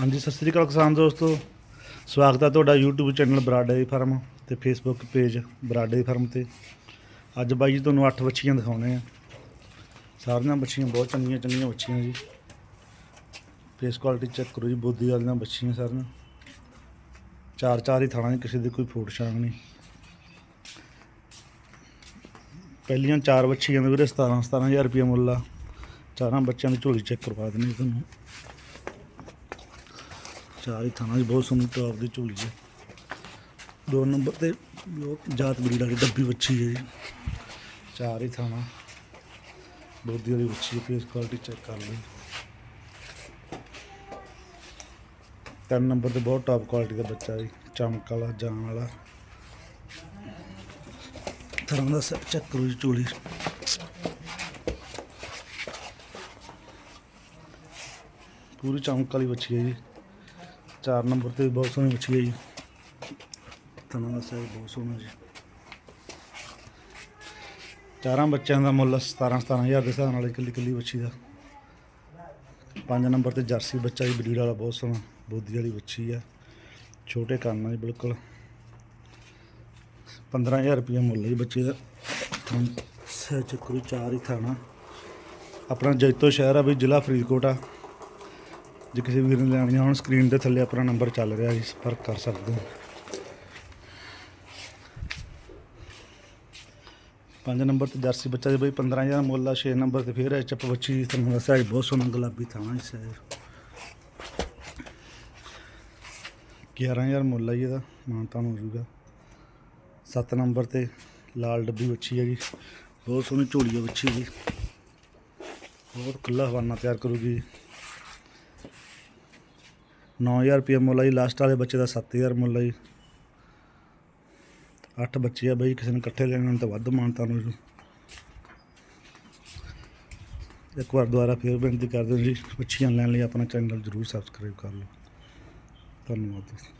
ਹਾਂਜੀ, ਸਤਿ ਸ੍ਰੀ ਅਕਾਲ ਕਿਸਾਨ ਦੋਸਤੋ। ਸਵਾਗਤ ਹੈ ਤੁਹਾਡਾ YouTube ਚੈਨਲ ਬਰਾਡੇ ਫਾਰਮ ਤੇ Facebook ਪੇਜ ਬਰਾਡੇ ਫਾਰਮ ਤੇ। ਅੱਜ ਬਾਈ ਜੀ ਤੁਹਾਨੂੰ 8 ਬੱਚੀਆਂ ਦਿਖਾਉਣੇ ਆ। ਸਾਰੀਆਂ ਬੱਚੀਆਂ ਬਹੁਤ ਚੰਗੀਆਂ ਚੰਗੀਆਂ ਬੱਚੀਆਂ ਜੀ। ਫੇਸ ਕੁਆਲਿਟੀ ਚੈੱਕ ਕਰੋ ਜੀ, ਬੋਦੀ ਵਾਲੀਆਂ ਬੱਚੀਆਂ ਸਾਰੀਆਂ। ਚਾਰ ਚਾਰ ਹੀ ਥਾਣਾ ਕਿਸੇ ਦੀ ਕੋਈ ਫੋਟ ਸ਼ਾਂਗ ਨਹੀਂ। ਪਹਿਲੀਆਂ ਚਾਰ ਬੱਚੀਆਂ ਦੇ ਵੀਰੇ 17 17000 ਰੁਪਏ ਮੁੱਲ ਆ। ਚਾਰਾਂ ਬੱਚਿਆਂ ਦੀ ਝੋਲੀ ਚੈੱਕ ਕਰਵਾ ਦਿੰਦੇ ਜੀ ਤੁਹਾਨੂੰ। ਚਾਰ ਹੀ ਥਾਣਾ ਜੀ, ਬਹੁਤ ਸੋਹਣੀ ਟੌਪ ਦੀ ਝੋਲੀ ਹੈ। ਦੋ ਨੰਬਰ ਤੇ ਲੋਕ ਜਾਤ ਬਰੀਡ ਵਾਲੀ ਡੱਬੀ ਵੱਛੀ ਹੈ ਜੀ। ਚਾਰ ਹੀ ਥਾਣਾ। ਬੋਦੀ ਵਾਲੀ ਵੱਛੀ ਫੇਸ ਕੁਆਲਿਟੀ ਚੈੱਕ ਕਰ ਲਈ। ਤਿੰਨ ਨੰਬਰ ਤੇ ਬਹੁਤ ਟੌਪ ਕੁਆਲਿਟੀ ਦਾ ਬੱਚਾ ਜੀ, ਚਮਕ ਵਾਲਾ, ਜਾਨ ਵਾਲਾ। ਥਰਾਂ ਦਾ ਚੈੱਕ ਕਰੋ ਜੀ ਝੋਲੀ। ਪੂਰੀ ਚਮਕ ਵਾਲੀ ਵੱਛੀ ਹੈ ਜੀ। ਚਾਰ ਨੰਬਰ ਤੇ ਵੀ ਬਹੁਤ ਸੋਹਣੀ ਮੱਛੀ ਹੈ ਜੀ। ਤਨਾ ਦਾ ਸਾਈਜ਼ ਬਹੁਤ ਸੋਹਣਾ ਜੀ। ਚਾਰਾਂ ਬੱਚਿਆਂ ਦਾ ਮੁੱਲ 17 17000 ਦੇ ਹਿਸਾਬ ਨਾਲ ਇਕੱਲੀ ਇਕੱਲੀ ਬੱਚੀ ਦਾ। ਪੰਜ ਨੰਬਰ ਤੇ ਜਰਸੀ ਬੱਚਾ ਜੀ, ਬਰੀਡ ਵਾਲਾ ਬਹੁਤ ਸੋਹਣਾ, ਬੋਦੀ ਵਾਲੀ ਬੱਚੀ ਆ। ਛੋਟੇ ਕੰਨ ਆ ਜੀ, ਬਿਲਕੁਲ। 15000 ਰੁਪਏ ਮੁੱਲ ਹੈ ਜੀ ਬੱਚੇ ਦਾ। ਥਣ ਸਹਿ ਚੱਕਰੂ ਚਾਰ ਹੀ ਥਾਣਾ। ਆਪਣਾ ਜੈਤੋ ਸ਼ਹਿਰ ਆ ਵੀ ਜ਼ਿਲ੍ਹਾ ਫਰੀਦਕੋਟ ਆ। ਜੇ ਕਿਸੇ ਵੀਰ ਨੇ ਲੈਣੀਆਂ ਹੁਣ ਸਕਰੀਨ ਦੇ ਥੱਲੇ ਆਪਣਾ ਨੰਬਰ ਚੱਲ ਰਿਹਾ ਜੀ ਸੰਪਰਕ ਕਰ ਸਕਦੇ ਹੋ। ਪੰਜ ਨੰਬਰ ਤੇ ਜਰਸੀ ਬੱਚਾ ਜੀ ਬਈ 15000 ਮੁੱਲ ਆ 6 ਨੰਬਰ ਤੇ ਫਿਰ ਚੱਪ ਬੱਚੀ ਤੁਹਾਨੂੰ ਦੱਸਿਆ ਜੀ, ਬਹੁਤ ਸੋਹਣਾ ਗੁਲਾਬੀ ਥਾਣਾ ਇਸ ਸਾਈਡ 11000 ਮੁੱਲ ਆ ਜੀ ਇਹਦਾ, ਮਾਨਤਾ ਹੋ ਜਾਊਗਾ 7 ਨੰਬਰ ਤੇ ਲਾਲ ਡੱਬੀ ਬੱਚੀ ਹੈ ਜੀ, ਬਹੁਤ ਸੋਹਣੀ ਝੋਲੀ ਹੈ ਬੱਚੀ ਦੀ ਬਹੁਤ ਖੁੱਲਾ ਹਵਾਨਾ ਤਿਆਰ ਕਰੂਗੀ। 9000 ਰੁਪਏ ਮੁੱਲ ਆ ਜੀ ਲਾਸਟ ਵਾਲੇ ਬੱਚੇ ਦਾ 7000 ਮੁੱਲ ਆ ਜੀ। ਅੱਠ ਬੱਚੇ ਆ ਬਈ, ਕਿਸੇ ਨੇ ਇਕੱਠੇ ਲੈਣੇ ਹੋਣ ਤਾਂ ਵੱਧ ਮਾਨਤਾ ਨੂੰ ਇੱਕ ਵਾਰ ਦੁਬਾਰਾ ਫੇਰ ਬੇਨਤੀ ਕਰਦੇ ਹਾਂ ਜੀ, ਬੱਚੀਆਂ ਲੈਣ ਲਈ ਆਪਣਾ ਚੈਨਲ ਜ਼ਰੂਰ ਸਬਸਕ੍ਰਾਈਬ ਕਰ ਲਓ। ਧੰਨਵਾਦ ਦੋਸਤੋ